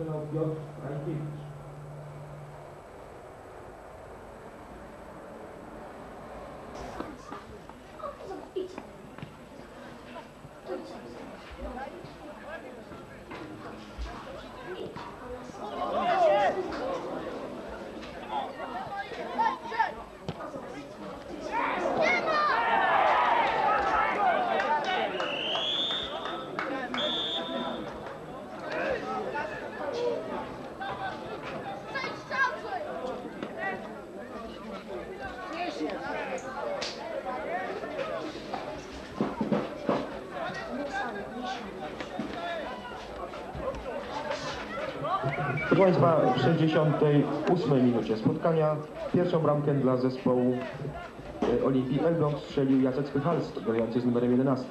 Всеволод Йод Райкевич. Proszę Państwa, w 68 minucie spotkania pierwszą bramkę dla zespołu e, Olimpii Elbląg strzelił Jacek Spychalski, grający z numerem 11.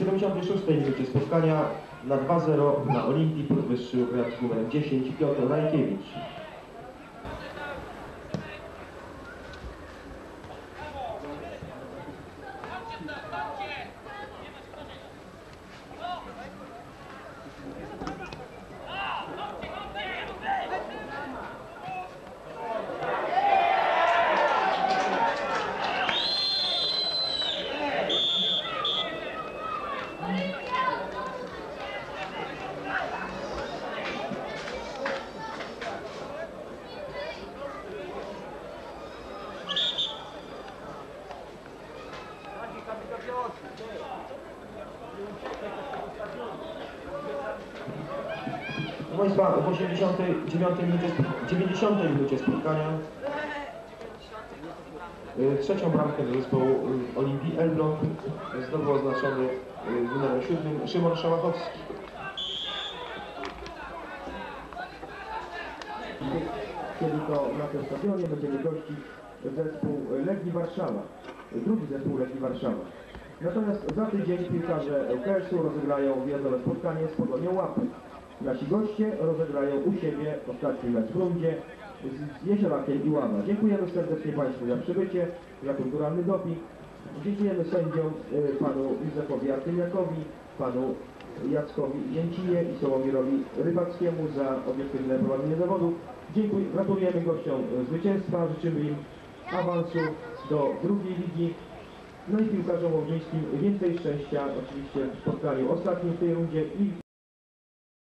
76 minucie spotkania na 2-0 na Olimpii podwyższył gracz z numerem 10 Piotr Rajkiewicz. Państwa, w 89 minucie, 90 minucie spotkania y, trzecią bramkę do zespołu y, Olimpii Elbląg znowu oznaczony y, numerem 7 Szymon Szałachowski. Kiedy to na tym stadionie będziemy gościć zespół Legii Warszawa, drugi zespół Legii Warszawa. Natomiast za tydzień piłkarze LKS-u rozegrają wyjazdowe spotkanie z Pogonią Łapy. Nasi goście rozegrają u siebie ostatni mecz w rundzie z- Jesiorakiem i Łama. Dziękujemy serdecznie Państwu za przybycie, za kulturalny doping. Dziękujemy sędziom y, panu Józefowi Artymiakowi, panu Jackowi Jęcinie i Sołomirowi Rybackiemu za obiektywne prowadzenie zawodu. Dziękuję, gratulujemy gościom zwycięstwa, życzymy im awansu do drugiej ligi. No i piłkarzom łowżyńskim więcej szczęścia oczywiście w spotkaniu ostatnim w tej rundzie i